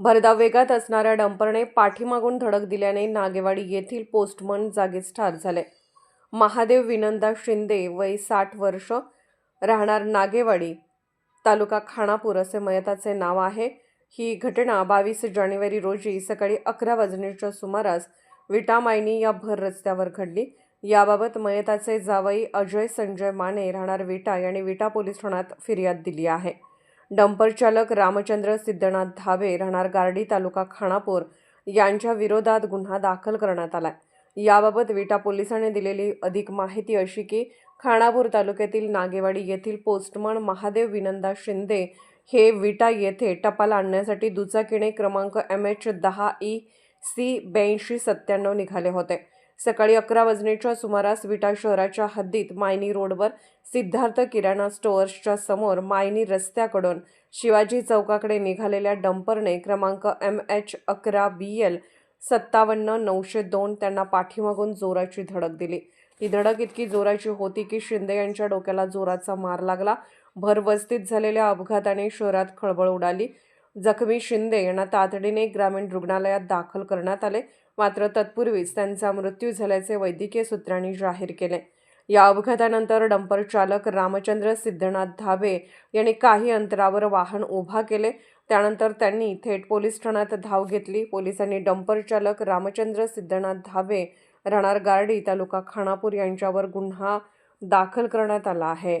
भरधाव वेगात असणाऱ्या डंपरने पाठीमागून धडक दिल्याने नागेवाडी येथील पोस्टमन जागीच ठार झाले. महादेव विनंदा शिंदे वय साठ वर्ष राहणार नागेवाडी तालुका खानापूर असे मयताचे नाव आहे. ही घटना बावीस जानेवारी रोजी सकाळी अकरा वाजण्याच्या सुमारास विटा मायनी या भर रस्त्यावर घडली. याबाबत मयताचे जावई अजय संजय माने राहणार विटा यांनी विटा पोलीस ठाण्यात फिर्याद दिली आहे. डंपर चालक रामचंद्र सिद्धनाथ धाबे राहणार गार्डी तालुका खानापूर यांच्या विरोधात गुन्हा दाखल करण्यात आलाय. याबाबत विटा पोलिसांनी दिलेली अधिक माहिती अशी की खानापूर तालुक्यातील नागेवाडी येथील पोस्टमन महादेव विनंदा शिंदे हे विटा येथे टपाल आणण्यासाठी दुचाकीने क्रमांक एम एच दहा ई सी ब्याऐंशी सत्त्याण्णव निघाले होते. सकाळी अकरा वाजण्याच्या सुमारास विटा शहराच्या हद्दीत मायनी रोडवर सिद्धार्थ किराणा स्टोअर्सच्या समोर मायनी रस्त्याकडून शिवाजी चौकाकडे निघालेल्या डंपरने क्रमांक एम एच अकरा बी एल सत्तावन्न नऊशे दोन त्यांना पाठीमागून जोराची धडक दिली. ही धडक इतकी जोराची होती की शिंदे यांच्या डोक्याला जोराचा मार लागला. भरवस्तीत झालेल्या अपघाताने शहरात खळबळ उडाली. जखमी शिंदे यांना तातडीने ग्रामीण रुग्णालयात दाखल करण्यात आले. मात्र तत्पूर्वीच त्यांचा मृत्यू झाल्याचे वैद्यकीय सूत्रांनी जाहीर केले. या अपघातानंतर डंपर चालक रामचंद्र सिद्धनाथ धाबे यांनी काही अंतरावर वाहन उभा केले. त्यानंतर त्यांनी थेट पोलीस ठाण्यात धाव घेतली. पोलिसांनी डंपर चालक रामचंद्र सिद्धनाथ धाबे राहणार गार्डी तालुका खानापूर यांच्यावर गुन्हा दाखल करण्यात आला आहे.